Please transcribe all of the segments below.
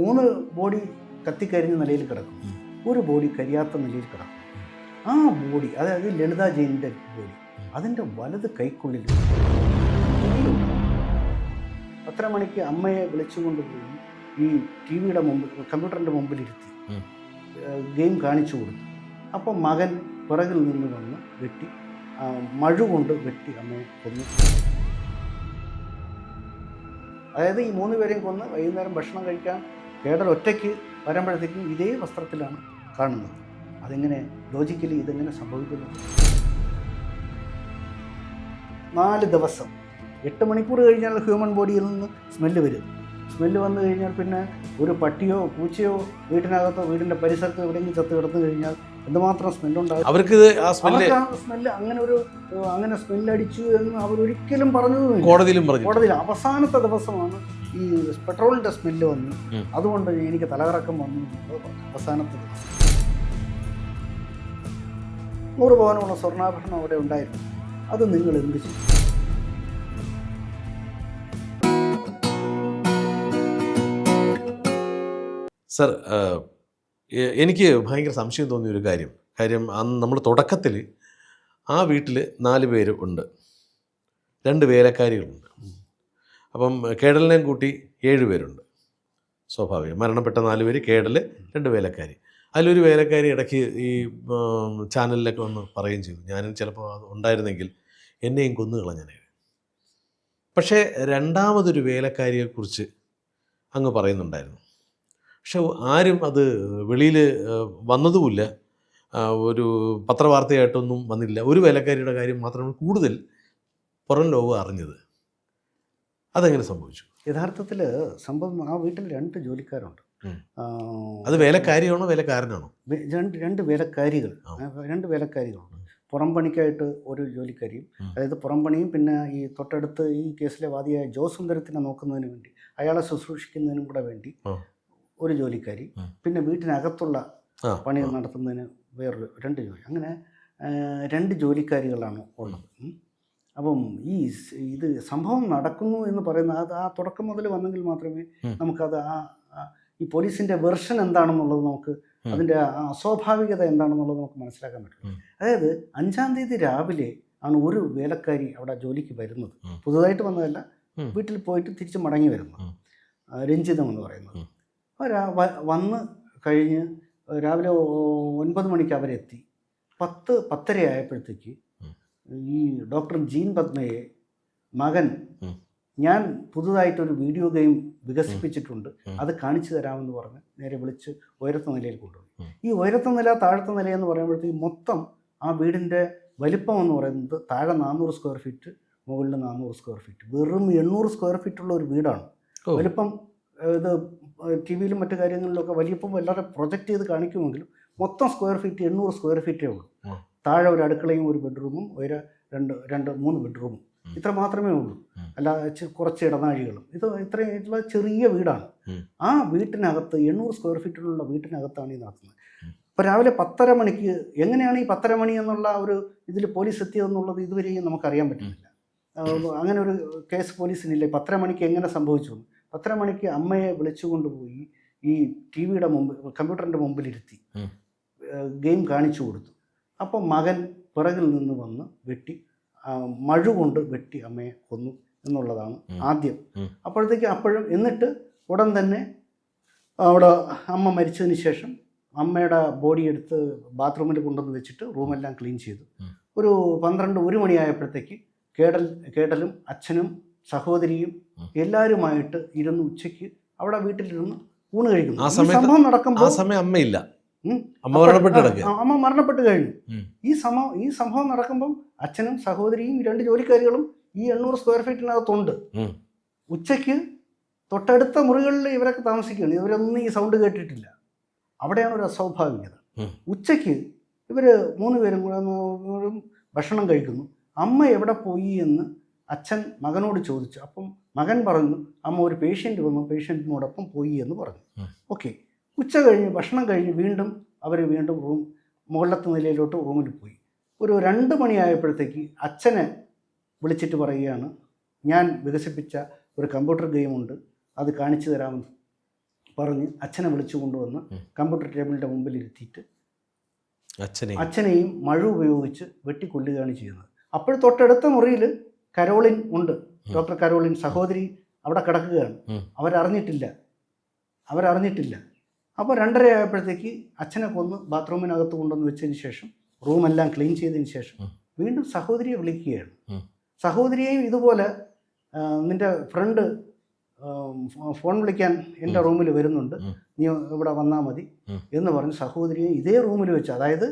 മൂന്ന് ബോഡി കത്തിക്കരിഞ്ഞ നിലയിൽ കിടക്കും. ഒരു ബോഡി കരിയാത്ത നിലയിൽ കിടക്കും. ആ ബോഡി അതായത് ലളിത ജെയിനിന്റെ ബോഡി അതിന്റെ വലത് കൈക്കുള്ളിൽ പത്തര മണിക്ക് അമ്മയെ വിളിച്ചുകൊണ്ട് പോയി ഈ ടി വിയുടെ മുമ്പിൽ കമ്പ്യൂട്ടറിന്റെ മുമ്പിലിരുത്തി ഗെയിം കാണിച്ചു കൊടുത്തു. അപ്പോൾ മകൻ പിറകിൽ നിന്ന് വന്ന് വെട്ടി മഴ കൊണ്ട് വെട്ടി അമ്മയെ കൊന്നു. അതായത് ഈ മൂന്ന് പേരെയും കൊന്ന് വൈകുന്നേരം ഭക്ഷണം കഴിക്കാൻ കേടൽ ഒറ്റയ്ക്ക് വരുമ്പോഴത്തേക്കും ഇതേ വസ്ത്രത്തിലാണ് കാണുന്നത്. അതെങ്ങനെ ലോജിക്കലി ഇതെങ്ങനെ സംഭവിക്കുന്നു? നാല് ദിവസം എട്ട് മണിക്കൂർ കഴിഞ്ഞാൽ ഹ്യൂമൻ ബോഡിയിൽ നിന്ന് സ്മെല്ല് വരും. സ്മെല്ല് വന്നു കഴിഞ്ഞാൽ പിന്നെ ഒരു പട്ടിയോ പൂച്ചയോ വീട്ടിനകത്തോ വീടിന്റെ പരിസരത്തോ എവിടെയെങ്കിലും ചത്ത് കിടന്നു കഴിഞ്ഞാൽ എന്തുമാത്രം സ്മെല്ലുണ്ടാകും അവർക്ക് ആ സ്മെല്ല് സ്മെല്ല് അങ്ങനെ ഒരു അങ്ങനെ സ്മെല്ലടിച്ചു എന്ന് അവരൊരിക്കലും പറഞ്ഞു കോടതിയിലും പറഞ്ഞു കോടതിയിൽ അവസാനത്തെ ദിവസമാണ് ഈ പെട്രോളിന്റെ സ്മെല്ല് വന്നു. അതുകൊണ്ട് എനിക്ക് തലകറക്കം വന്നു എന്നുള്ളത് പറഞ്ഞു. അവസാനത്തെ ദിവസം. നൂറ് പവനുള്ള സ്വർണാഭരണം അവിടെ ഉണ്ടായിരുന്നു. അത് നിങ്ങൾ എന്ത് ചെയ്യും? സർ എനിക്ക് ഭയങ്കര സംശയം തോന്നിയ ഒരു കാര്യം. കാര്യം അന്ന് നമ്മൾ തുടക്കത്തിൽ ആ വീട്ടിൽ നാല് പേര് ഉണ്ട്. രണ്ട് വേലക്കാരികളുണ്ട്. അപ്പം കേടലിനെയും കൂട്ടി ഏഴ് പേരുണ്ട്. സ്വാഭാവികം. മരണപ്പെട്ട നാല് പേര് കേടൽ രണ്ട് വേലക്കാരി. അതിലൊരു വേലക്കാരി ഇടയ്ക്ക് ഈ ചാനലിലൊക്കെ വന്ന് പറയുകയും ചെയ്തു. ഞാൻ ചിലപ്പോൾ അത് ഉണ്ടായിരുന്നെങ്കിൽ എന്നെയും കൊന്നു കളഞ്ഞനെ. പക്ഷേ രണ്ടാമതൊരു വേലക്കാരിയെക്കുറിച്ച് അങ്ങ് പറയുന്നുണ്ടായിരുന്നു. പക്ഷെ ആരും അത് വെളിയിൽ വന്നതുമില്ല. ഒരു പത്രവാർത്തയായിട്ടൊന്നും വന്നില്ല. ഒരു വേലക്കാരിയുടെ കാര്യം മാത്രമാണ് കൂടുതൽ പുറം ലോകം അറിഞ്ഞത്. അതെങ്ങനെ സംഭവിച്ചു? യഥാർത്ഥത്തിൽ സംഭവം ആ വീട്ടിൽ രണ്ട് ജോലിക്കാരുണ്ട്. അത് വേലക്കാരിയാണോ വേലക്കാരനാണോ? രണ്ട് രണ്ട് വേലക്കാരികൾ. രണ്ട് വേലക്കാരികളുണ്ട് പുറം പണിക്കായിട്ട് ഒരു ജോലിക്കാരിയും അതായത് പുറം പണിയും പിന്നെ ഈ തൊട്ടടുത്ത് ഈ കേസിലെ വാദിയായ ജോസുന്ദരത്തിനെ നോക്കുന്നതിന് വേണ്ടി അയാളെ ശുശ്രൂഷിക്കുന്നതിനും കൂടെ വേണ്ടി ഒരു ജോലിക്കാരി പിന്നെ വീട്ടിനകത്തുള്ള പണി. നടത്തുന്നതിന് വേറൊരു രണ്ട് ജോലി. അങ്ങനെ രണ്ട് ജോലിക്കാരികളാണ് ഉള്ളത്. അപ്പം ഈ ഇത് സംഭവം നടക്കുന്നു എന്ന് പറയുന്ന അത് ആ തുടക്കം മുതൽ വന്നെങ്കിൽ മാത്രമേ. നമുക്കത് ആ ഈ പോലീസിന്റെ വെർഷൻ എന്താണെന്നുള്ളത് നമുക്ക് അതിന്റെ അതിന്റെ അസ്വാഭാവികത എന്താണെന്നുള്ളത് നമുക്ക് മനസ്സിലാക്കാൻ പറ്റും. അതായത് അഞ്ചാം തീയതി രാവിലെ ആണ് ഒരു വേലക്കാരി അവിടെ ജോലിക്ക് വരുന്നത്. പുതുതായിട്ട് വന്നതല്ല വീട്ടിൽ പോയിട്ട് തിരിച്ച് മടങ്ങി വരുന്നത്. രഞ്ജിതം എന്ന് പറയുന്നത്. വന്ന് കഴിഞ്ഞ് രാവിലെ ഒൻപത് മണിക്ക് അവരെത്തി. പത്ത് പത്തര ആയപ്പോഴത്തേക്ക്. ഈ ഡോക്ടർ ജീൻ പത്മയെ മകൻ. ഞാൻ പുതുതായിട്ടൊരു വീഡിയോ ഗെയിം വികസിപ്പിച്ചിട്ടുണ്ട്. അത് കാണിച്ചു തരാമെന്ന് പറഞ്ഞ് നേരെ വിളിച്ച് ഉയരത്ത നിലയിൽ കൊണ്ടുപോയി. ഈ ഉയരത്ത നില താഴത്ത നില എന്ന് പറയുമ്പോഴത്തേക്ക് മൊത്തം ആ വീടിന്റെ വലിപ്പം എന്ന് പറയുന്നത് താഴെ നാനൂറ് സ്ക്വയർ ഫീറ്റ് മുകളിൽ നാനൂറ് സ്ക്വയർ ഫീറ്റ് വെറും എണ്ണൂറ് സ്ക്വയർ ഫീറ്റ് ഉള്ള ഒരു വീടാണ്. വലിപ്പം ഇത് ടി വിയിലും മറ്റു കാര്യങ്ങളിലൊക്കെ വലിയപ്പം വല്ലാതെ പ്രൊജക്റ്റ് ചെയ്ത് കാണിക്കുമെങ്കിലും മൊത്തം സ്ക്വയർ ഫീറ്റ് എണ്ണൂറ് സ്ക്വയർ ഫീറ്റേ ഉള്ളൂ. താഴെ ഒരു അടുക്കളയും ഒരു ബെഡ്റൂമും ഒരു രണ്ട് രണ്ട് മൂന്ന് ബെഡ്റൂമും. ഇത്ര മാത്രമേ ഉള്ളൂ. അല്ല അല്ലാതെ കുറച്ച് ഇടനാഴികളും. ഇത് ഇത്രയുള്ള ചെറിയ വീടാണ്. ആ വീട്ടിനകത്ത് എണ്ണൂറ് സ്ക്വയർ ഫീറ്റിലുള്ള വീട്ടിനകത്താണ് ഈ നടത്തുന്നത് ഉം. അപ്പോൾ രാവിലെ പത്തര മണിക്ക് എങ്ങനെയാണ് ഈ പത്തര മണി എന്നുള്ള ഒരു ഇതിൽ പോലീസ് എത്തിയതെന്നുള്ളത് ഇതുവരെയും നമുക്കറിയാൻ പറ്റുന്നില്ല. അങ്ങനെ ഒരു കേസ് പോലീസിനില്ല പത്തര മണിക്ക് എങ്ങനെ സംഭവിച്ചു. പത്തര മണിക്ക് അമ്മയെ വിളിച്ചുകൊണ്ടുപോയി ഈ ടി വിയുടെ മുമ്പിൽ കമ്പ്യൂട്ടറിന്റെ മുമ്പിലിരുത്തി. ഗെയിം കാണിച്ചു കൊടുത്തു. അപ്പോൾ മകൻ പിറകിൽ നിന്ന് വന്ന് വെട്ടി മഴ കൊണ്ട് വെട്ടി അമ്മയെ കൊന്നു എന്നുള്ളതാണ് ആദ്യം. അപ്പോഴത്തേക്ക് അപ്പോഴും എന്നിട്ട് ഉടൻ തന്നെ അവിടെ അമ്മ മരിച്ചതിന് ശേഷം അമ്മയുടെ ബോഡി എടുത്ത് ബാത്റൂമിൽ കൊണ്ടുവന്ന് വെച്ചിട്ട് റൂമെല്ലാം ക്ലീൻ ചെയ്തു. ഒരു പന്ത്രണ്ട് ഒരു മണിയായപ്പോഴത്തേക്ക് കേടൽ കേടലും അച്ഛനും സഹോദരിയും എല്ലാവരുമായിട്ട് ഇരുന്ന് ഉച്ചയ്ക്ക് അവിടെ വീട്ടിലിരുന്ന് ഊണ് കഴിക്കുന്നു. സംഭവം നടക്കുമ്പോൾ സമയം അമ്മയില്ല. അമ്മ മരണപ്പെട്ട് കഴിഞ്ഞു. ഈ സംഭവം ഈ സംഭവം നടക്കുമ്പം അച്ഛനും സഹോദരിയും രണ്ട് ജോലിക്കാരികളും ഈ എണ്ണൂറ് സ്ക്വയർ ഫീറ്റിനകത്തുണ്ട്. ഉച്ചയ്ക്ക് തൊട്ടടുത്ത മുറികളിൽ ഇവരൊക്കെ താമസിക്കുകയാണ് ഇവരൊന്നും ഈ സൗണ്ട് കേട്ടിട്ടില്ല. അവിടെയാണ് ഒരു അസ്വാഭാവികത. ഉച്ചയ്ക്ക് ഇവർ മൂന്ന് പേരും കൂടെ ഭക്ഷണം കഴിക്കുന്നു. അമ്മ എവിടെ പോയി എന്ന് അച്ഛൻ മകനോട് ചോദിച്ചു. അപ്പം മകൻ പറഞ്ഞു അമ്മ ഒരു പേഷ്യന്റ് വന്നു. പേഷ്യന്റിനോടൊപ്പം പോയി എന്ന് പറഞ്ഞു. ഓക്കെ ഉച്ച കഴിഞ്ഞ് ഭക്ഷണം കഴിഞ്ഞ് വീണ്ടും അവർ വീണ്ടും റൂം മുകളിലത്തെ നിലയിലോട്ട് റൂമിൽ പോയി. ഒരു രണ്ട് മണിയായപ്പോഴത്തേക്ക് അച്ഛനെ വിളിച്ചിട്ട് പറയുകയാണ് ഞാൻ വികസിപ്പിച്ച ഒരു കമ്പ്യൂട്ടർ ഗെയിമുണ്ട് അത് കാണിച്ചു തരാമെന്ന് പറഞ്ഞ് അച്ഛനെ വിളിച്ചു കൊണ്ടുവന്ന് കമ്പ്യൂട്ടർ ടേബിളിന്റെ മുമ്പിൽ ഇരുത്തിയിട്ട് അച്ഛനെ അച്ഛനെയും മഴ ഉപയോഗിച്ച് വെട്ടിക്കൊല്ലുകയാണ് ചെയ്യുന്നത്. അപ്പോൾ തൊട്ടടുത്ത മുറിയിൽ കരോളിൻ ഉണ്ട്. ഡോക്ടർ കരോളിൻ സഹോദരി അവിടെ കിടക്കുകയാണ്. അവരറിഞ്ഞിട്ടില്ല. അവരറിഞ്ഞിട്ടില്ല. അപ്പോൾ രണ്ടര ആയപ്പോഴത്തേക്ക് അച്ഛനെ കൊന്ന് ബാത്റൂമിനകത്ത് കൊണ്ടുവന്ന് വെച്ചതിന് ശേഷം റൂമെല്ലാം ക്ലീൻ ചെയ്തതിന് ശേഷം വീണ്ടും സഹോദരിയെ വിളിക്കുകയാണ്. സഹോദരിയെയും ഇതുപോലെ നിന്റെ ഫ്രണ്ട് ഫോൺ വിളിക്കാൻ എന്റെ റൂമിൽ വരുന്നുണ്ട്. നീ ഇവിടെ വന്നാൽ മതി എന്ന് പറഞ്ഞ് സഹോദരിയെ ഇതേ റൂമിൽ വെച്ച് അതായത്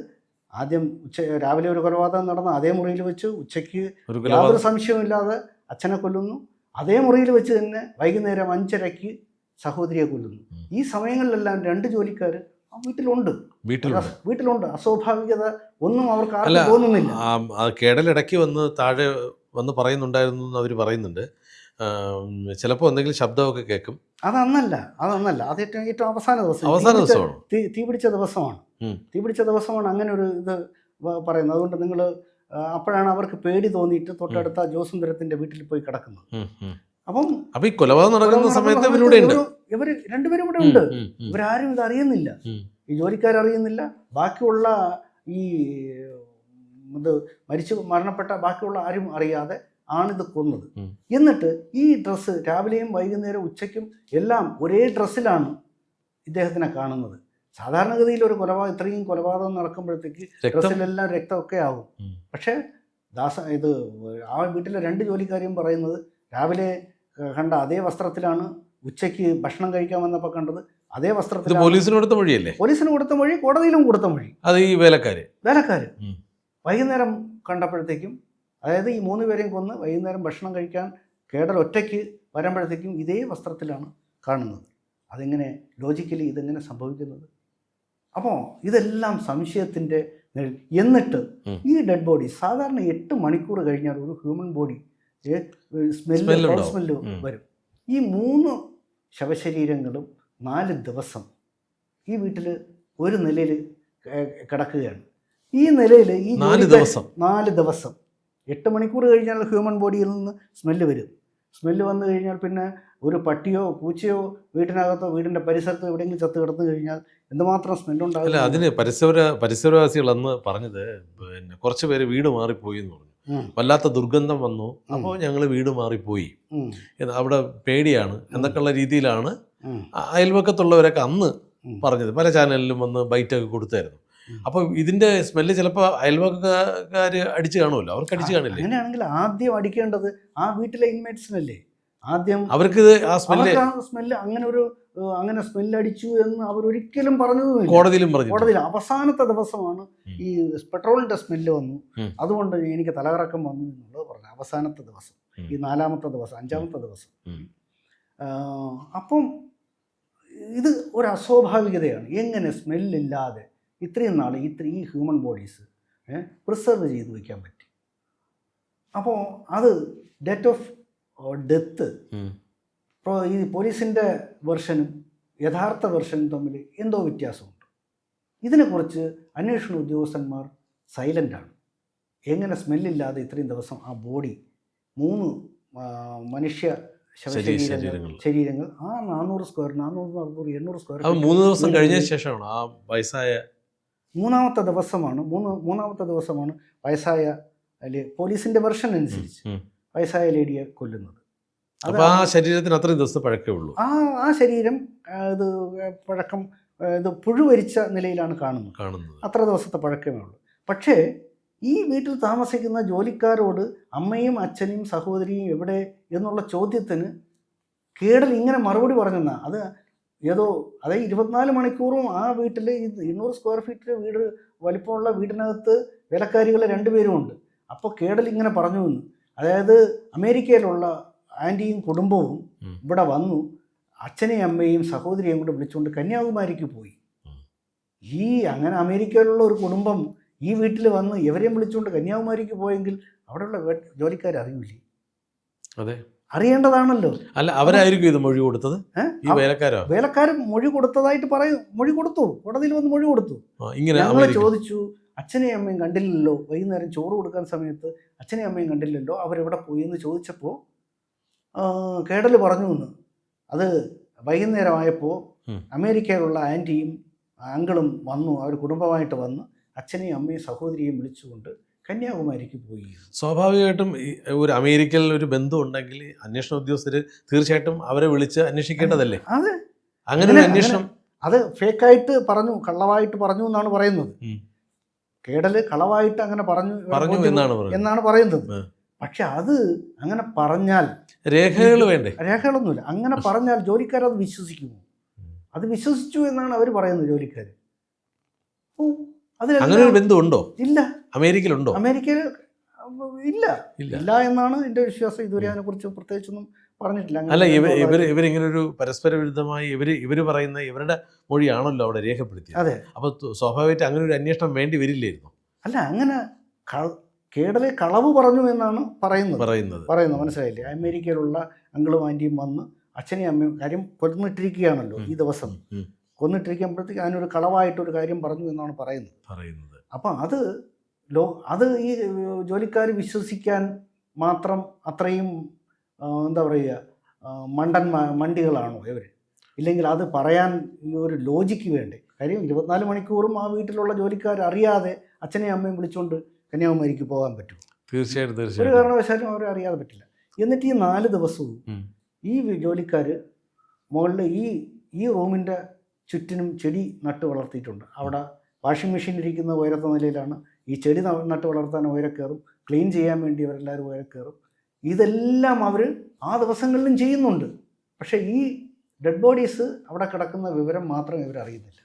ആദ്യം ഉച്ച രാവിലെ ഒരു കൊലപാതകം നടന്ന അതേ മുറിയിൽ വെച്ച് ഉച്ചയ്ക്ക് യാതൊരു സംശയമില്ലാതെ അച്ഛനെ കൊല്ലുന്നു. അതേ മുറിയിൽ വെച്ച് തന്നെ വൈകുന്നേരം അഞ്ചരയ്ക്ക് സഹോദരിയെ കൊല്ലുന്നു. ഈ സമയങ്ങളിലെല്ലാം രണ്ട് ജോലിക്കാർ വീട്ടിലുണ്ട്. വീട്ടിലുണ്ട്. വീട്ടിലുണ്ട്. അസ്വാഭാവികത ഒന്നും അവർക്ക് ആർക്കും തോന്നുന്നില്ല. കേടലിടയ്ക്ക് വന്ന് താഴെ വന്ന് പറയുന്നുണ്ടായിരുന്നു എന്ന് അവർ പറയുന്നുണ്ട്. ചിലപ്പോൾ എന്തെങ്കിലും ശബ്ദമൊക്കെ കേൾക്കും. അതന്നല്ല അതന്നല്ല. അത് ഏറ്റവും ഏറ്റവും അവസാന ദിവസം. അവസാന ദിവസമാണ്? തീ പിടിച്ച ദിവസമാണ്. തീ പിടിച്ച ദിവസമാണ് അങ്ങനെ ഒരു ഇത് പറയുന്നത്. അതുകൊണ്ട് നിങ്ങൾ അപ്പോഴാണ് അവർക്ക് പേടി തോന്നിയിട്ട് തൊട്ടടുത്ത ജോസുന്ദരത്തിന്റെ വീട്ടിൽ പോയി കിടക്കുന്നത്. അപ്പം അപ്പൊ ഈ കൊലപാതകം നടക്കുന്ന സമയത്ത് ഇവരിവിടെ ഉണ്ട്. ഇവർ രണ്ടുപേരും ഇവിടെ ഉണ്ട്. ഇവരാരും ഇത് അറിയുന്നില്ല. ഈ ജോലിക്കാരറിയുന്നില്ല. ബാക്കിയുള്ള ഈ ഇത് മരിച്ചു മരണപ്പെട്ട ബാക്കിയുള്ള ആരും അറിയാതെ ആണിത് കൊന്നത്. എന്നിട്ട് ഈ ഡ്രസ്സ് രാവിലെയും വൈകുന്നേരം ഉച്ചയ്ക്കും എല്ലാം ഒരേ ഡ്രസ്സിലാണ് ഇദ്ദേഹത്തിനെ കാണുന്നത്. സാധാരണഗതിയിൽ ഒരു കൊലപാതകം ഇത്രയും കൊലപാതകം നടക്കുമ്പോഴത്തേക്ക് ഡ്രസ്സിലെല്ലാം രക്തമൊക്കെ ആവും. പക്ഷേ ദാസ ഇത് ആ വീട്ടിലെ രണ്ട് ജോലിക്കാരും പറയുന്നത് രാവിലെ കണ്ട അതേ വസ്ത്രത്തിലാണ് ഉച്ചയ്ക്ക് ഭക്ഷണം കഴിക്കാൻ വന്നപ്പോൾ കണ്ടത്. അതേ വസ്ത്രത്തിൽ പോലീസിന് കൊടുത്ത മൊഴിയല്ലേ? പോലീസിന് കൊടുത്ത മൊഴി കോടതിയിലും കൊടുത്ത മൊഴി. അത് ഈ വേലക്കാര്? വേലക്കാര്. വൈകുന്നേരം കണ്ടപ്പോഴത്തേക്കും അതായത് ഈ മൂന്ന് പേരെയും കൊന്ന് വൈകുന്നേരം ഭക്ഷണം കഴിക്കാൻ കേടൽ ഒറ്റയ്ക്ക് വരുമ്പോഴത്തേക്കും ഇതേ വസ്ത്രത്തിലാണ് കാണുന്നത്. അതെങ്ങനെ ലോജിക്കലി ഇതെങ്ങനെ സംഭവിക്കുന്നത്? അപ്പോൾ ഇതെല്ലാം സംശയത്തിന്റെ എന്നിട്ട് ഈ ഡെഡ് ബോഡി സാധാരണ എട്ട് മണിക്കൂർ കഴിഞ്ഞാൽ ഒരു ഹ്യൂമൻ ബോഡി സ്മെല്ല് വരും. ഈ മൂന്ന് ശവശരീരങ്ങളും നാല് ദിവസം ഈ വീട്ടിൽ ഒരു നിലയിൽ കിടക്കുകയാണ്. ഈ നിലയിൽ ഈ നാല് ദിവസം. നാല് ദിവസം. എട്ട് മണിക്കൂർ കഴിഞ്ഞാൽ ഹ്യൂമൻ ബോഡിയിൽ നിന്ന് സ്മെല്ല് വരും. സ്മെല്ല് വന്നു കഴിഞ്ഞാൽ പിന്നെ ഒരു പട്ടിയോ പൂച്ചയോ വീട്ടിനകത്തോ വീടിന്റെ പരിസരത്തോ എവിടെയെങ്കിലും ചത്ത് കിടന്നു കഴിഞ്ഞാൽ എന്തുമാത്രം സ്മെല്ല് സ്മെല്ലുണ്ടാവില്ല അതിന് പരിസര പരിസരവാസികൾ അന്ന് പറഞ്ഞത് പിന്നെ കുറച്ച് പേര് വീട് മാറിപ്പോയി എന്ന് പറഞ്ഞു. വല്ലാത്ത ദുർഗന്ധം വന്നു. അപ്പോൾ ഞങ്ങൾ വീട് മാറിപ്പോയി. അവിടെ പേടിയാണ്. എന്നൊക്കെയുള്ള രീതിയിലാണ് അയൽവക്കത്തുള്ളവരൊക്കെ അന്ന് പറഞ്ഞത്. പല ചാനലിലും വന്ന് ബൈറ്റൊക്കെ കൊടുത്തായിരുന്നു. അപ്പൊ അപ്പോൾ ഇതിന്റെ സ്മെല്ല് ചിലപ്പോൾ അയൽവക്കക്കാർ അടിച്ചു കാണുമല്ലോ. അവർക്ക് അടിച്ചു കാണില്ലേ? അങ്ങനെയാണെങ്കിൽ ആദ്യം അടിക്കേണ്ടത് ആ വീട്ടിലെ ഇൻമേറ്റ്സിനല്ലേ ആദ്യം അവർക്ക് ആ സ്മെല്ല് സ്മെല്ല് അങ്ങനെ ഒരു അങ്ങനെ സ്മെല്ലടിച്ചു എന്ന് അവർ ഒരിക്കലും പറഞ്ഞതുമില്ല. കോടതിയിലും പറഞ്ഞു കോടതിയിൽ അവസാനത്തെ ദിവസമാണ്. ഈ പെട്രോളിന്റെ സ്മെല്ല് വന്നു. അതുകൊണ്ട് എനിക്ക് തലകറക്കം വന്നു എന്നുള്ളത് പറഞ്ഞു അവസാനത്തെ ദിവസം. ഈ നാലാമത്തെ ദിവസം അഞ്ചാമത്തെ ദിവസം. അപ്പം ഇത് ഒരു അസ്വാഭാവികതയാണ്. എങ്ങനെ സ്മെല്ലില്ലാതെ ഇത്രയും നാൾ ഇത്ര ഈ ഹ്യൂമൻ ബോഡീസ് പ്രിസർവ് ചെയ്ത് വയ്ക്കാൻ പറ്റി? അപ്പോൾ അത് ഡേറ്റ് ഓഫ് ഡെത്ത് ഉം. ഇപ്പോൾ ഈ പോലീസിന്റെ വെർഷനും യഥാർത്ഥ വെർഷനും തമ്മിൽ എന്തോ വ്യത്യാസമുണ്ട് ഇതിനെക്കുറിച്ച് അന്വേഷണ ഉദ്യോഗസ്ഥന്മാർ സൈലന്റാണ് എങ്ങനെ സ്മെല്ലില്ലാതെ ഇത്രയും ദിവസം ആ ബോഡി മൂന്ന് മനുഷ്യ ശരീരങ്ങൾ. ആ നാനൂറ് സ്ക്വയർ നാനൂറ് നാനൂറ് എണ്ണൂറ് സ്ക്വയർ മൂന്ന് ദിവസം കഴിഞ്ഞ ശേഷമാണ് ആ വയസ്സായ മൂന്നാമത്തെ ദിവസമാണ് മൂന്ന് മൂന്നാമത്തെ ദിവസമാണ് വയസ്സായ അല്ലെ പോലീസിന്റെ വെർഷൻ അനുസരിച്ച്. വയസ്സായ ലേഡിയെ കൊല്ലുന്നത് അത് അപ്പൊ ആ ശരീരത്തിന് അത്രയും ദിവസത്തെ പഴക്കേ ഉള്ളൂ. ആ ആ ശരീരം ഇത് പഴക്കം ഇത് പുഴുവരിച്ച നിലയിലാണ് കാണുന്നത്. കാണുന്നത്. അത്ര ദിവസത്തെ പഴക്കമേ ഉള്ളൂ. പക്ഷേ ഈ വീട്ടിൽ താമസിക്കുന്ന ജോലിക്കാരോട് അമ്മയും അച്ഛനും സഹോദരിയും എവിടെ എന്നുള്ള ചോദ്യത്തിന് കേടൽ ഇങ്ങനെ മറുപടി പറഞ്ഞെന്നാ? അത് ഏതോ അതായത് ഇരുപത്തിനാല് മണിക്കൂറും ആ വീട്ടിൽ ഈ ഇരുന്നൂറ് സ്ക്വയർ ഫീറ്റ് വീട് വലിപ്പമുള്ള വീടിനകത്ത് വേലക്കാരികൾ രണ്ടുപേരും ഉണ്ട് അപ്പോൾ കേടൽ ഇങ്ങനെ പറഞ്ഞു എന്ന് അതായത് അമേരിക്കയിലുള്ള ആന്റിയും കുടുംബവും. ഇവിടെ വന്നു. അച്ഛനെയും അമ്മയും സഹോദരിയും കൂടെ വിളിച്ചുകൊണ്ട് കന്യാകുമാരിക്ക് പോയി. ഈ അങ്ങനെ അമേരിക്കയിലുള്ള ഒരു കുടുംബം ഈ വീട്ടിൽ വന്ന് ഇവരെയും വിളിച്ചുകൊണ്ട് കന്യാകുമാരിക്ക് പോയെങ്കിൽ അവിടെയുള്ള ജോലിക്കാർ അറിയില്ലേ? അതെ. അറിയേണ്ടതാണല്ലോ. അല്ല അവരായിരിക്കും ഇത് മൊഴി കൊടുത്തത്? വേലക്കാരോ? വേലക്കാരൻ മൊഴി കൊടുത്തതായിട്ട് പറയും മൊഴി കൊടുത്തു. കോടതിയിൽ വന്ന് മൊഴി കൊടുത്തു. ഞങ്ങൾ ചോദിച്ചു അച്ഛനെയും അമ്മയും കണ്ടില്ലല്ലോ? വൈകുന്നേരം ചോറ് കൊടുക്കാൻ സമയത്ത് അച്ഛനെയും അമ്മയും കണ്ടില്ലല്ലോ? അവരെവിടെ പോയി? എന്ന് ചോദിച്ചപ്പോൾ കേടൽ പറഞ്ഞു എന്ന്. അത് വൈകുന്നേരമായപ്പോൾ. അമേരിക്കയിലുള്ള ആന്റിയും അങ്കിളും വന്നു. അവർ കുടുംബമായിട്ട് വന്ന് അച്ഛനെയും അമ്മയും സഹോദരിയെയും വിളിച്ചുകൊണ്ട് കന്യാകുമാരിക്ക് പോയി. സ്വാഭാവികമായിട്ടും ഒരു അമേരിക്കയിൽ ഒരു ബന്ധം ഉണ്ടെങ്കിൽ അന്വേഷണ ഉദ്യോഗസ്ഥര് തീർച്ചയായിട്ടും അവരെ വിളിച്ച് അന്വേഷിക്കേണ്ടതല്ലേ? അതെ അങ്ങനെ അന്വേഷണം അത് ഫേക്കായിട്ട് പറഞ്ഞു കള്ളവായിട്ട് പറഞ്ഞു എന്നാണ് പറയുന്നത്. കേടൽ കളവായിട്ട് അങ്ങനെ പറഞ്ഞു പറഞ്ഞു എന്നാണ് പറയുന്നത്. പക്ഷെ അത് അങ്ങനെ പറഞ്ഞാൽ രേഖകൾ വേണ്ടേ? രേഖകളൊന്നുമില്ല. അങ്ങനെ പറഞ്ഞാൽ ജോലിക്കാർ അത് വിശ്വസിക്കുമോ? അത് വിശ്വസിച്ചു എന്നാണ് അവർ പറയുന്നത് ജോലിക്കാർ അങ്ങനെ ഒരു ബന്ധമുണ്ടോ ഇല്ല. അമേരിക്കയിലുണ്ടോ? അമേരിക്കയിൽ ഇല്ല. ഇല്ല. എന്നാണ് എന്റെ വിശ്വാസം. ഇതുവരെ അതിനെക്കുറിച്ച് പ്രത്യേകിച്ചൊന്നും പറഞ്ഞിട്ടില്ല. അല്ല ഇവർ ഇവർ ഇവരിങ്ങനെ ഒരു പരസ്പര വിരുദ്ധമായി ഇവർ ഇവർ പറയുന്ന ഇവരുടെ മൊഴിയാണല്ലോ അവിടെ രേഖപ്പെടുത്തിയത്. അതെ. അപ്പൊ സ്വാഭാവികമായിട്ട് അങ്ങനെ ഒരു അന്വേഷണം വേണ്ടി വരില്ലായിരുന്നു? അല്ല അങ്ങനെ കള- കളവ് പറഞ്ഞു എന്നാണ് പറയുന്നത്. പറയുന്നത്. പറയുന്നത്. മനസ്സിലായില്ലേ? അമേരിക്കയിലുള്ള അങ്കിളും ആന്റിയും വന്ന് അച്ഛനെയും അമ്മയും കാര്യം കൊന്നിട്ടിരിക്കുകയാണല്ലോ ഈ ദിവസം. കൊന്നിട്ടിരിക്കുമ്പോഴത്തേക്ക് അതിനൊരു കളവായിട്ടൊരു കാര്യം പറഞ്ഞു എന്നാണ് പറയുന്നത്. പറയുന്നത്. അപ്പം അത് ലോ അത് ഈ ജോലിക്കാർ വിശ്വസിക്കാൻ മാത്രം അത്രയും എന്താ പറയുക മണ്ടൻ മണ്ടികളാണോ ഇവർ ഇല്ലെങ്കിൽ അത് പറയാൻ ഈ ഒരു ലോജിക്ക് വേണ്ടേ? കാര്യം ഇരുപത്തിനാല് മണിക്കൂറും ആ വീട്ടിലുള്ള ജോലിക്കാർ അറിയാതെ അച്ഛനെയും അമ്മയും വിളിച്ചുകൊണ്ട് കന്യാകുമാരിക്ക് പോകാൻ പറ്റും. തീർച്ചയായിട്ടും ഒരു കാരണവശാലും അവരെ അറിയാതെ പറ്റില്ല. എന്നിട്ട് ഈ നാല് ദിവസവും ഈ ജോലിക്കാർ മുകളിൽ ഈ ഈ റൂമിന്റെ ചുറ്റിനും ചെടി നട്ട് വളർത്തിയിട്ടുണ്ട്. അവിടെ വാഷിംഗ് മെഷീൻ ഇരിക്കുന്ന ഉയരത്ത നിലയിലാണ്. ഈ ചെടി നട്ട് വളർത്താൻ ഉയരെ കയറും. ക്ലീൻ ചെയ്യാൻ വേണ്ടി അവരെല്ലാവരും ഉയരെ കയറും. ഇതെല്ലാം അവർ ആ ദിവസങ്ങളിലും ചെയ്യുന്നുണ്ട്. പക്ഷേ ഈ ഡെഡ് ബോഡീസ് അവിടെ കിടക്കുന്ന വിവരം മാത്രം ഇവർ അറിയുന്നില്ല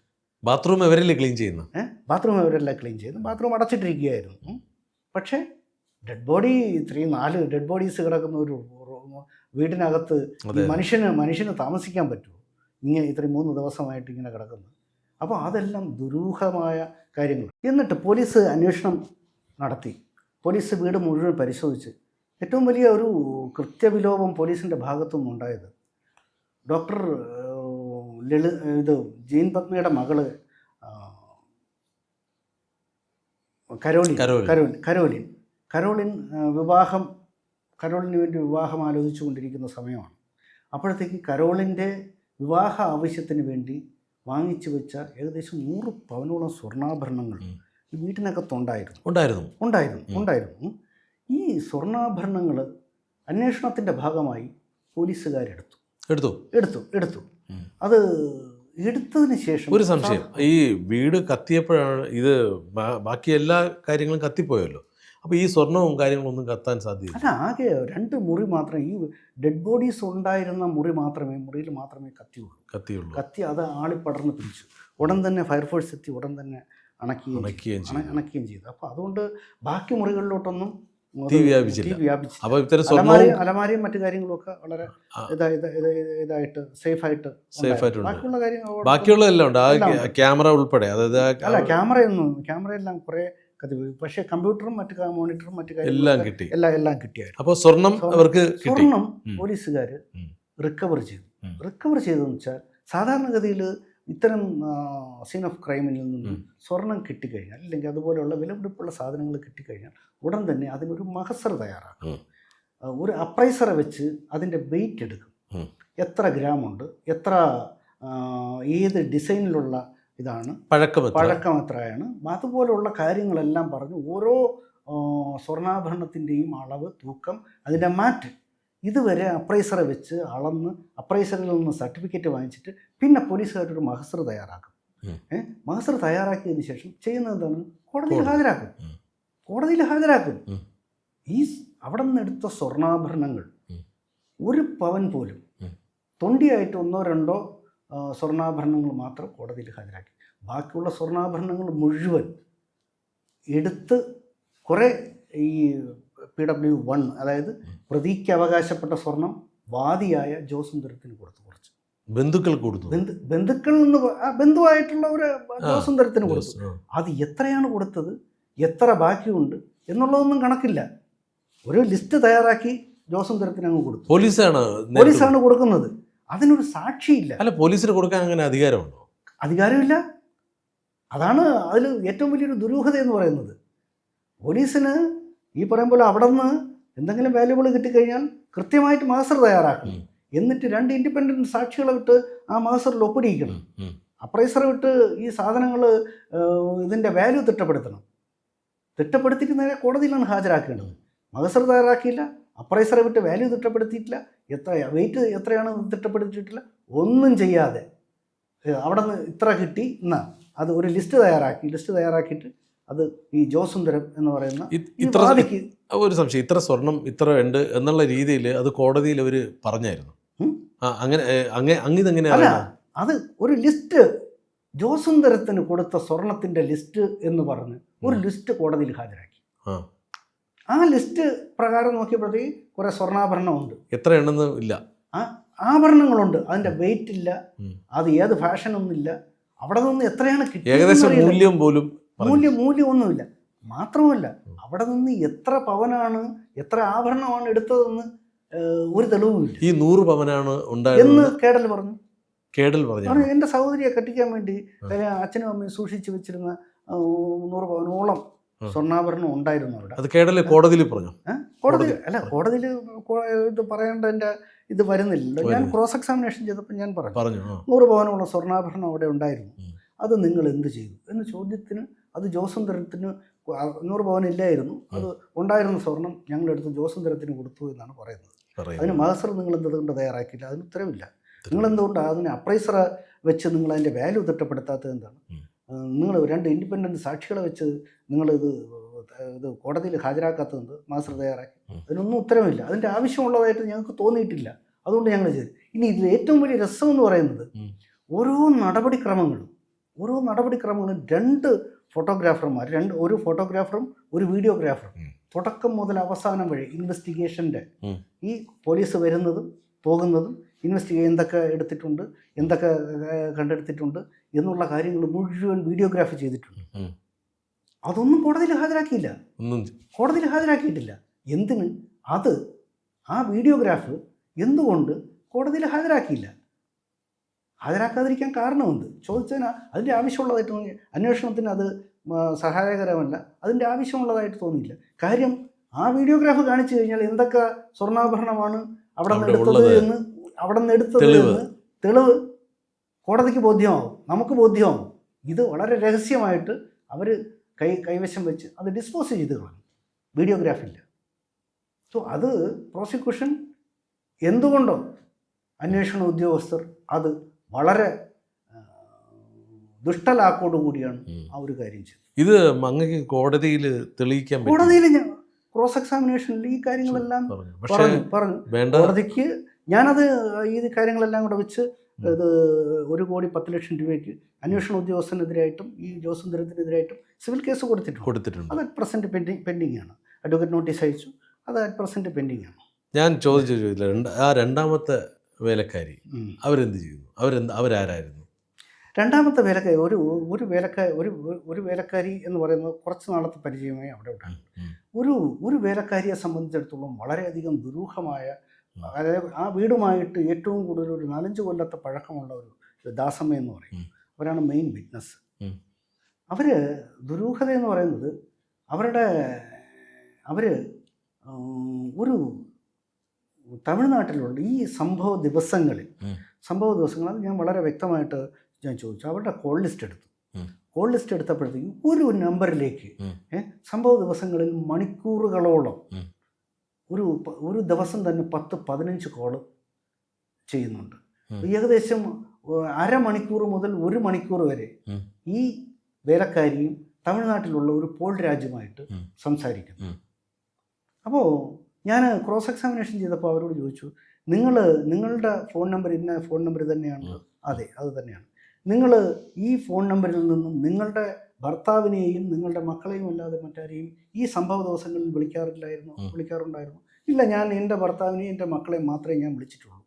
ബാത്റൂം എവരല്ലേ ക്ലീൻ ചെയ്യുന്നു? ബാത്റൂം അവരെല്ലാം ക്ലീൻ ചെയ്യുന്നു? ബാത്റൂം അടച്ചിട്ടിരിക്കുകയായിരുന്നു. പക്ഷേ ഡെഡ് ബോഡി ഇത്രയും നാല് ഡെഡ് ബോഡീസ് കിടക്കുന്ന ഒരു വീടിനകത്ത് മനുഷ്യന് മനുഷ്യന് താമസിക്കാൻ പറ്റുമോ? ഇങ്ങനെ ഇത്രയും മൂന്ന് ദിവസമായിട്ട് ഇങ്ങനെ കിടക്കുന്നു അപ്പോൾ അതെല്ലാം ദുരൂഹമായ കാര്യങ്ങൾ. എന്നിട്ട് പോലീസ് അന്വേഷണം നടത്തി. പോലീസ് വീട് മുഴുവൻ പരിശോധിച്ച്. ഏറ്റവും വലിയ ഒരു കൃത്യവിലോപം പോലീസിന്റെ ഭാഗത്തുനിന്ന് ഉണ്ടായത് ഡോക്ടർ ലളി ഇത് ജീൻ പത്മയുടെ മകൾ കരോളി Caroline Caroline. Caroline Caroline Caroline വിവാഹം കരോളിന് വേണ്ടി വിവാഹം ആലോചിച്ചു കൊണ്ടിരിക്കുന്ന സമയമാണ്. അപ്പോഴത്തേക്ക് കരോളിന്റെ വിവാഹ ആവശ്യത്തിന് വേണ്ടി വാങ്ങിച്ചു വെച്ച ഏകദേശം നൂറ് പവനോളം സ്വർണാഭരണങ്ങൾ ഈ വീട്ടിനകത്തുണ്ടായിരുന്നു. ഉണ്ടായിരുന്നു. ഉണ്ടായിരുന്നു ഉണ്ടായിരുന്നു ഉണ്ടായിരുന്നു. ഈ സ്വർണാഭരണങ്ങൾ അന്വേഷണത്തിന്റെ ഭാഗമായി പോലീസുകാരെടുത്തു. എടുത്തു. എടുത്തു എടുത്തു. അത് എടുത്തതിന് ശേഷം ഒരു സംശയം. ഈ വീട് കത്തിയപ്പോഴാണ് ഇത് ബാക്കി എല്ലാ കാര്യങ്ങളും കത്തിപ്പോയല്ലോ. അപ്പോൾ ഈ സ്വർണവും കാര്യങ്ങളും ഒന്നും കത്താൻ സാധ്യത അല്ല ആകെ രണ്ട് മുറി മാത്രം ഈ ഡെഡ് ബോഡീസ് ഉണ്ടായിരുന്ന മുറി മാത്രമേ മുറിയിൽ മാത്രമേ കത്തിയുള്ളൂ. കത്തിയുള്ളൂ. കത്തി അത് ആളിപ്പടർന്ന് പിടിച്ചു. ഉടൻ തന്നെ ഫയർഫോഴ്സ് എത്തി ഉടൻ തന്നെ അണക്കുകയും അണക്കുകയും ചെയ്തു. അപ്പോൾ അതുകൊണ്ട് ബാക്കി മുറികളിലോട്ടൊന്നും തീ വ്യാപിച്ചില്ല. തീ വ്യാപിച്ചില്ല. അപ്പൊ ഇത്തരം സ്വർണവും അലമാരയും മറ്റു കാര്യങ്ങളും ഒക്കെ വളരെ ഇതായിട്ട് സേഫ് ആയിട്ട് Safe ഉണ്ടായിരുന്നു. ബാക്കിയുള്ള എല്ലാം ഉണ്ട്. ആ. ക്യാമറ ഉൾപ്പെടെ. അതായത് അല്ല ക്യാമറയൊന്നും ക്യാമറയെല്ലാം കുറെ പക്ഷേ കമ്പ്യൂട്ടറും മറ്റു മോണിറ്ററും മറ്റു എല്ലാം കിട്ടി. എല്ലാം എല്ലാം കിട്ടിയായിരുന്നു. അപ്പൊ സ്വർണം അവർക്ക് സ്വർണം ഉം. പോലീസുകാർ റിക്കവർ ചെയ്തു. റിക്കവർ ചെയ്തതെന്ന് വെച്ചാൽ സാധാരണഗതിയിൽ ഇത്തരം സീൻ ഓഫ് ക്രൈമിൽ നിന്നും. സ്വർണം കിട്ടിക്കഴിഞ്ഞാൽ അല്ലെങ്കിൽ അതുപോലെയുള്ള വിലപിടിപ്പുള്ള സാധനങ്ങൾ കിട്ടിക്കഴിഞ്ഞാൽ ഉടൻ തന്നെ അതിനൊരു മഹസർ തയ്യാറാക്കും ഒരു അപ്രൈസറെ വെച്ച് അതിന്റെ വെയിറ്റ് എടുക്കും. എത്ര ഗ്രാമുണ്ട് എത്ര ഏത് ഡിസൈനിലുള്ള ഇതാണ് പഴക്കം? പഴക്കം എത്രയാണ് അതുപോലെയുള്ള കാര്യങ്ങളെല്ലാം പറഞ്ഞ് ഓരോ സ്വർണാഭരണത്തിന്റെയും അളവ് തൂക്കം അതിന്റെ മാറ്റ് ഇതുവരെ അപ്രൈസറെ വെച്ച് അളന്ന് അപ്രൈസറിൽ നിന്ന് സർട്ടിഫിക്കറ്റ് വാങ്ങിച്ചിട്ട് പിന്നെ പോലീസുകാരൊരു മഹസർ തയ്യാറാക്കും. മഹസർ തയ്യാറാക്കിയതിന് ശേഷം ചെയ്യുന്നത് എന്താണ്? കോടതിയിൽ ഹാജരാക്കും. കോടതിയിൽ ഹാജരാക്കും. ഈ അവിടെ നിന്ന് എടുത്ത സ്വർണാഭരണങ്ങൾ ഒരു പവൻ പോലും. തൊണ്ടിയായിട്ട് ഒന്നോ രണ്ടോ സ്വർണാഭരണങ്ങൾ മാത്രം കോടതിയിൽ ഹാജരാക്കി. ബാക്കിയുള്ള സ്വർണാഭരണങ്ങൾ മുഴുവൻ എടുത്ത് കുറേ ഈ പി ഡബ്ല്യു വൺ അതായത് പ്രതിക്ക് അവകാശപ്പെട്ട സ്വർണം വാദിയായ ജോസുന്ദരത്തിന് കൊടുത്തു കുറച്ച്. ബന്ധുക്കൾ കൊടുത്തു. ബന്ധു ബന്ധുക്കളിൽ നിന്ന് ബന്ധുവായിട്ടുള്ള ഒരു സുന്ദരത്തിന് കൊടുത്തു. അത് എത്രയാണ് കൊടുത്തത്? എത്ര ബാക്കിയുണ്ട്? എന്നുള്ളതൊന്നും കണക്കില്ല. ഒരു ലിസ്റ്റ് തയ്യാറാക്കി ജോസുന്ദരത്തിന് അങ്ങ് കൊടുത്തു. പോലീസാണ് പോലീസാണ് കൊടുക്കുന്നത്. അതിനൊരു സാക്ഷിയില്ല. അല്ല പോലീസിന് കൊടുക്കാൻ അങ്ങനെ അധികാരമുണ്ടോ? അധികാരമില്ല. അതാണ് അതിൽ ഏറ്റവും വലിയൊരു ദുരൂഹത എന്ന് പറയുന്നത്. പോലീസിന് ഈ പറയുമ്പോൾ അവിടെ നിന്ന് എന്തെങ്കിലും വാല്യുബിൾ കിട്ടിക്കഴിഞ്ഞാൽ കൃത്യമായിട്ട് മാസ്റ്റർ തയ്യാറാക്കണം. ഉം. എന്നിട്ട് രണ്ട് ഇൻഡിപെൻഡന്റ് സാക്ഷികളെ വിട്ട് ആ മാസറിൽ ഒപ്പിടിയിക്കണം. അപ്രൈസർ അപ്രൈസറെ വിട്ട് ഈ സാധനങ്ങൾ ഇതിന്റെ വാല്യൂ തിട്ടപ്പെടുത്തണം. തിട്ടപ്പെടുത്തിയിട്ട് നേരെ കോടതിയിലാണ് ഹാജരാക്കേണ്ടത്. മഹസർ തയ്യാറാക്കിയില്ല അപ്രൈസറെ വിട്ട് വാല്യൂ തിട്ടപ്പെടുത്തിയിട്ടില്ല. എത്ര വെയിറ്റ് എത്രയാണ് തിട്ടപ്പെടുത്തിയിട്ടില്ല? ഒന്നും ചെയ്യാതെ. അവിടെ നിന്ന് ഇത്ര കിട്ടി എന്നാ. അത് ഒരു ലിസ്റ്റ് തയ്യാറാക്കി. ലിസ്റ്റ് തയ്യാറാക്കിയിട്ട് അത് ഈ ജോസുന്ദരം എന്ന് പറയുന്ന ഇത്ര ഒരു സംശയം. ഇത്ര സ്വർണം ഇത്ര ഉണ്ട് എന്നുള്ള രീതിയിൽ അത് കോടതിയിൽ അവർ പറഞ്ഞായിരുന്നു. അങ്ങനെ അല്ല? അത് ഒരു ലിസ്റ്റ് ജോസുന്ദരത്തിന് കൊടുത്ത സ്വർണത്തിന്റെ ലിസ്റ്റ് എന്ന് പറഞ്ഞ് ഒരു ലിസ്റ്റ് കോടതിയിൽ ഹാജരാക്കി. ആ. ആ ലിസ്റ്റ് പ്രകാരം നോക്കിയപ്പോഴത്തേക്ക് കുറെ സ്വർണാഭരണമുണ്ട്. എത്ര എണ്ണെന്ന് ഇല്ല. ആഭരണങ്ങളുണ്ട്. അതിന്റെ വെയിറ്റ് ഇല്ല. അത് ഏത് ഫാഷനൊന്നുമില്ല. അവിടെ നിന്ന് എത്രയാണ് ഏകദേശം മൂല്യം പോലും പറഞ്ഞു. മൂല്യം മൂല്യമൊന്നുമില്ല. മാത്രമല്ല അവിടെ നിന്ന് എത്ര പവനാണ് എത്ര ആഭരണമാണ് എടുത്തതെന്ന് ഒരു തെളിവുമില്ല ഈ നൂറ് പവനാണ് എന്ന് കേടൽ പറഞ്ഞു. കേടൽ പറഞ്ഞു. എന്റെ സഹോദരിയെ കെട്ടിക്കാൻ വേണ്ടി അച്ഛനും അമ്മയും സൂക്ഷിച്ചു വെച്ചിരുന്ന നൂറ് പവനോളം. സ്വർണാഭരണം ഉണ്ടായിരുന്നു അവിടെ. അത് കേടൽ കോടതിയിൽ പറഞ്ഞു. കോടതി അല്ല കോടതിയിൽ ഇത് പറയേണ്ടതിന്റെ ഇത് വരുന്നില്ലല്ലോ. ഞാൻ. ക്രോസ് എക്സാമിനേഷൻ ചെയ്തപ്പോൾ ഞാൻ പറഞ്ഞു. നൂറ് പവനോളം സ്വർണാഭരണം അവിടെ ഉണ്ടായിരുന്നു. അത് നിങ്ങൾ എന്ത് ചെയ്തു? എന്ന ചോദ്യത്തിന് അത് ജോസുന്ദരത്തിന് നൂറ് പവൻ ഇല്ലായിരുന്നു അത് ഉണ്ടായിരുന്ന സ്വർണം ഞങ്ങളെടുത്ത് ജോസുന്ദരത്തിന് കൊടുത്തു എന്നാണ് പറയുന്നത്. അതിന് മാസർ നിങ്ങൾ എന്തുകൊണ്ട് തയ്യാറാക്കിയില്ല? അതിന് ഉത്തരവില്ല. നിങ്ങൾ എന്തുകൊണ്ടാണ് അതിന് അപ്രൈസറെ വെച്ച് നിങ്ങൾ അതിന്റെ വാല്യൂ തിട്ടപ്പെടുത്താത്തത് എന്താണ്? നിങ്ങൾ രണ്ട് ഇൻഡിപെൻഡന്റ് സാക്ഷികളെ വെച്ച് നിങ്ങൾ ഇത് ഇത് കോടതിയിൽ ഹാജരാക്കാത്തത് മഹസർ തയ്യാറാക്കി. അതിനൊന്നും ഉത്തരവില്ല. അതിന്റെ ആവശ്യമുള്ളതായിട്ട് ഞങ്ങൾക്ക് തോന്നിയിട്ടില്ല. അതുകൊണ്ട് ഞങ്ങൾ ചെയ്തു. ഇനി ഇതിൽ ഏറ്റവും വലിയ രസം എന്ന് പറയുന്നത് ഓരോ നടപടിക്രമങ്ങളും ഓരോ നടപടിക്രമങ്ങളും രണ്ട് ഫോട്ടോഗ്രാഫർമാർ രണ്ട് ഒരു ഫോട്ടോഗ്രാഫറും ഒരു വീഡിയോഗ്രാഫറും. തുടക്കം മുതൽ അവസാനം വഴി ഇൻവെസ്റ്റിഗേഷന്റെ ഈ പോലീസ് വരുന്നതും പോകുന്നതും ഇൻവെസ്റ്റിഗേ എന്തൊക്കെ എടുത്തിട്ടുണ്ട് എന്തൊക്കെ കണ്ടെടുത്തിട്ടുണ്ട് എന്നുള്ള കാര്യങ്ങൾ മുഴുവൻ വീഡിയോഗ്രാഫി ചെയ്തിട്ടുണ്ട്. അതൊന്നും കോടതിയിൽ ഹാജരാക്കിയില്ല. കോടതിയിൽ ഹാജരാക്കിയിട്ടില്ല. എന്തിന്? അത് ആ വീഡിയോഗ്രാഫ് എന്തുകൊണ്ട് കോടതിയിൽ ഹാജരാക്കിയില്ല? ഹാജരാക്കാതിരിക്കാൻ കാരണമുണ്ട്. ചോദിച്ചതിന് അതിന്റെ ആവശ്യമുള്ളതായിട്ട് തോന്നി. അന്വേഷണത്തിന് അത് സഹായകരമല്ല. അതിന്റെ ആവശ്യമുള്ളതായിട്ട് തോന്നിയില്ല. കാര്യം ആ വീഡിയോഗ്രാഫ് കാണിച്ചു കഴിഞ്ഞാൽ എന്തൊക്കെ സ്വർണാഭരണമാണ് അവിടെ നിന്ന് എടുത്തത് എന്ന് അവിടെ നിന്ന് എടുത്തത്. എന്ന് തെളിവ്. കോടതിക്ക് ബോധ്യമാവും. നമുക്ക് ബോധ്യമാവും. ഇത് വളരെ രഹസ്യമായിട്ട് അവർ കൈ കൈവശം വെച്ച് അത് ഡിസ്പോസ് ചെയ്ത് കളഞ്ഞു. വീഡിയോഗ്രാഫില്ല. സോ അത് പ്രോസിക്യൂഷൻ എന്തുകൊണ്ടോ അന്വേഷണ ഉദ്യോഗസ്ഥർ അത് വളരെ ദുഷ്ടലാക്കോടുകൂടിയാണ്. ആ ഒരു കാര്യം ചെയ്തത്. ഇത് അങ്ങക്ക് കോടതിയിൽ തെളിയിക്കാൻ കോടതിയിൽ ഞാൻ ക്രോസ് എക്സാമിനേഷനിൽ ഈ കാര്യങ്ങളെല്ലാം പറഞ്ഞു. പറഞ്ഞു കോടതിക്ക് ഞാനത് ഈ കാര്യങ്ങളെല്ലാം കൂടെ വെച്ച് ഇത് ഒരു കോടി പത്ത് ലക്ഷം രൂപയ്ക്ക് അന്വേഷണ ഉദ്യോഗസ്ഥനെതിരായിട്ടും ഈ ജോസുന്ദരത്തിനെതിരായിട്ടും സിവിൽ കേസ് കൊടുത്തിട്ടുണ്ട്. കൊടുത്തിട്ടുണ്ട്. അത് അറ്റ് പ്രസന്റ് പെൻഡിങ് പെൻഡിങ് ആണ് അഡ്വക്കേറ്റ് നോട്ടീസ് അയച്ചു. അത് അറ്റ് പ്രസന്റ് പെൻഡിങ് ആണ് ഞാൻ ചോദിച്ച ചോദിച്ചില്ല ആ രണ്ടാമത്തെ വേലക്കാരി. അവരെന്ത് ചെയ്യുന്നു? അവരെന്ത് അവരാരായിരുന്നു? രണ്ടാമത്തെ വേലക്കാരി ഒരു ഒരു വേലക്കാരി ഒരു ഒരു വേലക്കാരി എന്ന് പറയുന്നത് കുറച്ച് നാളത്തെ പരിചയമേ അവിടെ ഉണ്ടാകും. ഒരു ഒരു വേലക്കാരിയെ സംബന്ധിച്ചിടത്തോളം വളരെയധികം ദുരൂഹമായ അതായത് ആ വീടുമായിട്ട് ഏറ്റവും കൂടുതൽ ഒരു നാലഞ്ച് കൊല്ലത്തെ പഴക്കമുള്ള ഒരു ദാസമ്മ എന്ന് പറയും. അവരാണ് മെയിൻ വിറ്റ്നസ് അവർ ദുരൂഹത എന്ന് പറയുന്നത് അവരുടെ അവർ ഒരു തമിഴ്നാട്ടിലുള്ള ഈ സംഭവ ദിവസങ്ങളിൽ. സംഭവ ദിവസങ്ങളിൽ ഞാൻ വളരെ വ്യക്തമായിട്ട് ഞാൻ ചോദിച്ചു. അവരുടെ കോൾ ലിസ്റ്റ് എടുത്തു. കോൾ ലിസ്റ്റ് എടുത്തപ്പോഴത്തേക്കും ഒരു നമ്പറിലേക്ക്. സംഭവ ദിവസങ്ങളിൽ മണിക്കൂറുകളോളം ഒരു ഒരു ദിവസം തന്നെ പത്ത് പതിനഞ്ച് കോൾ ചെയ്യുന്നുണ്ട്. ഏകദേശം അരമണിക്കൂർ മുതൽ ഒരു മണിക്കൂർ വരെ ഈ വേലക്കാരിയും തമിഴ്നാട്ടിലുള്ള ഒരു പോൾ രാജ്യമായിട്ട് സംസാരിക്കുന്നു. അപ്പോൾ ഞാൻ ക്രോസ് എക്സാമിനേഷൻ ചെയ്തപ്പോൾ അവരോട് ചോദിച്ചു നിങ്ങൾ നിങ്ങളുടെ ഫോൺ നമ്പർ ഇന്ന ഫോൺ നമ്പർ തന്നെയാണ് അതെ അത് തന്നെയാണ്. നിങ്ങൾ ഈ ഫോൺ നമ്പറിൽ നിന്നും നിങ്ങളുടെ ഭർത്താവിനെയും നിങ്ങളുടെ മക്കളെയും അല്ലാതെ മറ്റാരെയും ഈ സംഭവ ദിവസങ്ങളിൽ വിളിക്കാറില്ലായിരുന്നു വിളിക്കാറുണ്ടായിരുന്നു? ഇല്ല ഞാൻ എന്റെ ഭർത്താവിനെയും എന്റെ മക്കളെയും മാത്രമേ ഞാൻ വിളിച്ചിട്ടുള്ളൂ.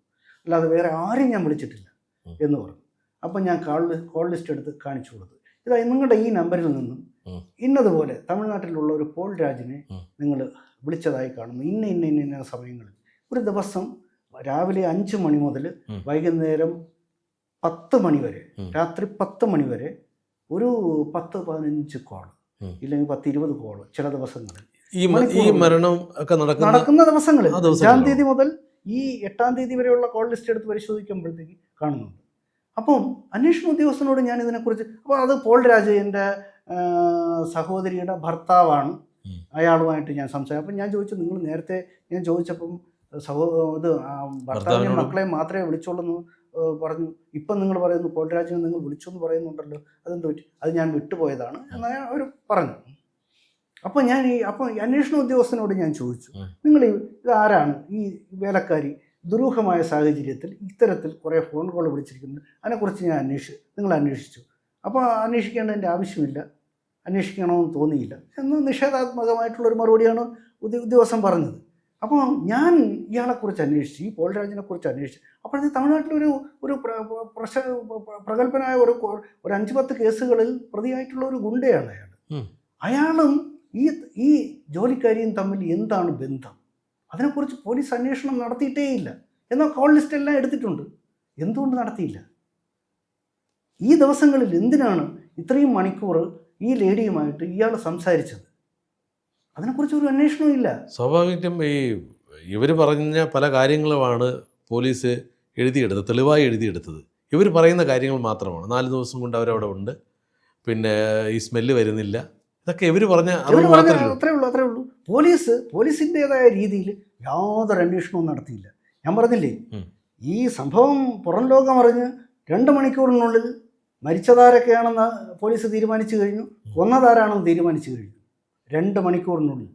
അല്ലാതെ വേറെ ആരെയും ഞാൻ വിളിച്ചിട്ടില്ല എന്ന് പറഞ്ഞു. അപ്പം ഞാൻ കാൾ കോൾ ലിസ്റ്റ് എടുത്ത് കാണിച്ചു കൊടുത്തു. ഇതായി നിങ്ങളുടെ ഈ നമ്പറിൽ നിന്നും ഇന്നതുപോലെ തമിഴ്നാട്ടിലുള്ള ഒരു പോൾ രാജിനെ നിങ്ങൾ വിളിച്ചതായി കാണുന്നു ഇന്ന ഇന്ന ഇന്ന ഇന്ന സമയങ്ങളിൽ ഒരു ദിവസം രാവിലെ അഞ്ച് മണി മുതൽ വൈകുന്നേരം പത്ത് മണി വരെ രാത്രി പത്ത് മണി വരെ ഒരു പത്ത് പതിനഞ്ച് കോൾ. ഇല്ലെങ്കിൽ പത്ത് ഇരുപത് കോൾ ചില ദിവസങ്ങളിൽ ഈ. മരണം ഒക്കെ നടക്കുന്ന ദിവസങ്ങളിൽ? അഞ്ചാം തീയതി മുതൽ ഈ എട്ടാം തീയതി വരെയുള്ള കോൾ ലിസ്റ്റ് എടുത്ത് പരിശോധിക്കുമ്പോഴത്തേക്ക് കാണുന്നുണ്ട് അപ്പം അന്വേഷണ ഉദ്യോഗസ്ഥനോട് ഞാൻ ഇതിനെക്കുറിച്ച് അപ്പോൾ അത് പോൾ രാജേന്റെ സഹോദരിയുടെ ഭർത്താവാണ്. അയാളുമായിട്ട് ഞാൻ സംസാരിക്കും അപ്പം ഞാൻ ചോദിച്ചു നിങ്ങൾ നേരത്തെ ഞാൻ ചോദിച്ചപ്പം സഹോ ഇത് ഭർത്താവിനെയും മക്കളെയും മാത്രമേ വിളിച്ചോളൂ പറഞ്ഞു. ഇപ്പം നിങ്ങൾ പറയുന്നു പോൾരാജിനെ നിങ്ങൾ വിളിച്ചു എന്ന് പറയുന്നുണ്ടല്ലോ അതെന്ത് പറ്റി? അത് ഞാൻ വിട്ടുപോയതാണ് എന്ന് അവർ പറഞ്ഞു. അപ്പോൾ ഞാൻ ഈ അപ്പോൾ അന്വേഷണ ഉദ്യോഗസ്ഥനോട് ഞാൻ ചോദിച്ചു നിങ്ങൾ ഇത് ആരാണ്? ഈ വേലക്കാരി ദുരൂഹമായ സാഹചര്യത്തിൽ ഇത്തരത്തിൽ കുറേ ഫോൺ കോൾ വിളിച്ചിരിക്കുന്നു അതിനെക്കുറിച്ച് ഞാൻ അന്വേഷിച്ചു നിങ്ങൾ അന്വേഷിച്ചു. അപ്പോൾ അന്വേഷിക്കേണ്ടതിന്റെ ആവശ്യമില്ല. അന്വേഷിക്കണമെന്ന് തോന്നിയില്ല. എന്ന് നിഷേധാത്മകമായിട്ടുള്ളൊരു മറുപടിയാണ് ഉദ്യ- ഉദ്യോഗസ്ഥൻ പറഞ്ഞത്. അപ്പോൾ ഞാൻ ഇയാളെക്കുറിച്ച് അന്വേഷിച്ചു ഈ പോൾ രാജിനെക്കുറിച്ച് അന്വേഷിച്ചു അപ്പോഴത്തെ തമിഴ്നാട്ടിലൊരു ഒരു പ്ര- പ്ര- പ്രശ പ്രഗത്ഭനായ ഒരു ഒരു അഞ്ച് പത്ത് കേസുകളിൽ പ്രതിയായിട്ടുള്ള ഒരു ഗുണ്ടയാണ് അയാൾ. അയാളും ഈ ഈ ജോലിക്കാരിയും തമ്മിൽ എന്താണ് ബന്ധം? അതിനെക്കുറിച്ച് പോലീസ് അന്വേഷണം നടത്തിയിട്ടേയില്ല എന്നാൽ കോൾ ലിസ്റ്റ് എല്ലാം എടുത്തിട്ടുണ്ട്. എന്തുകൊണ്ട് നടത്തിയില്ല? ഈ ദിവസങ്ങളിൽ എന്തിനാണ് ഇത്രയും മണിക്കൂർ ഈ ലേഡിയുമായിട്ട് ഇയാൾ സംസാരിച്ചത്. അതിനെക്കുറിച്ച് ഒരു അന്വേഷണവും ഇല്ല. സ്വാഭാവികം ഈ ഇവർ പറഞ്ഞ പല കാര്യങ്ങളുമാണ് പോലീസ് എഴുതിയെടുത്തത് തെളിവായി എഴുതിയെടുത്തത്. ഇവർ പറയുന്ന കാര്യങ്ങൾ മാത്രമാണ്. നാല് ദിവസം കൊണ്ട് അവരവിടെ ഉണ്ട്. പിന്നെ ഈ സ്മെല്ല് വരുന്നില്ല. ഇതൊക്കെ ഇവർ പറഞ്ഞ അത്രേ ഉള്ളൂ അത്രേ ഉള്ളൂ. പോലീസ് പോലീസിന്റെതായ രീതിയിൽ യാതൊരു അന്വേഷണവും നടത്തിയില്ല. ഞാൻ പറഞ്ഞില്ലേ? ഈ സംഭവം പുറം ലോകം അറിഞ്ഞ് രണ്ട് മണിക്കൂറിനുള്ളിൽ മരിച്ചതാരൊക്കെയാണെന്ന് പോലീസ് തീരുമാനിച്ചു കഴിഞ്ഞു. കൊന്നതാരാണെന്ന് തീരുമാനിച്ചു കഴിഞ്ഞു. രണ്ട് മണിക്കൂറിനുള്ളിൽ.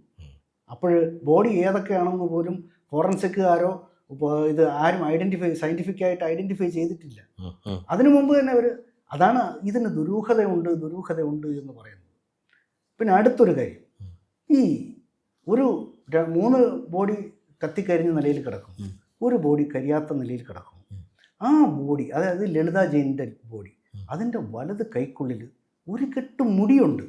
അപ്പോൾ ബോഡി ഏതൊക്കെയാണെന്ന് പോലും ഫോറൻസിക്കുകാരോ ഇത് ആരും ഐഡന്റിഫൈ സയന്റിഫിക് ആയിട്ട് ഐഡന്റിഫൈ ചെയ്തിട്ടില്ല. അതിനു മുമ്പ് തന്നെ അവർ അതാണ് ഇതിന് ദുരൂഹതയുണ്ട് ദുരൂഹതയുണ്ട് എന്ന് പറയുന്നത്. പിന്നെ അടുത്തൊരു കാര്യം. ഈ ഒരു മൂന്ന് ബോഡി കത്തിക്കരിഞ്ഞ നിലയിൽ കിടക്കും. ഒരു ബോഡി കരിയാത്ത നിലയിൽ കിടക്കും. ആ ബോഡി അതായത് ലളിത ജെയിന്റെ ബോഡി. അതിന്റെ വലത് കൈക്കുള്ളിൽ ഒരു കെട്ട് മുടിയുണ്ട്.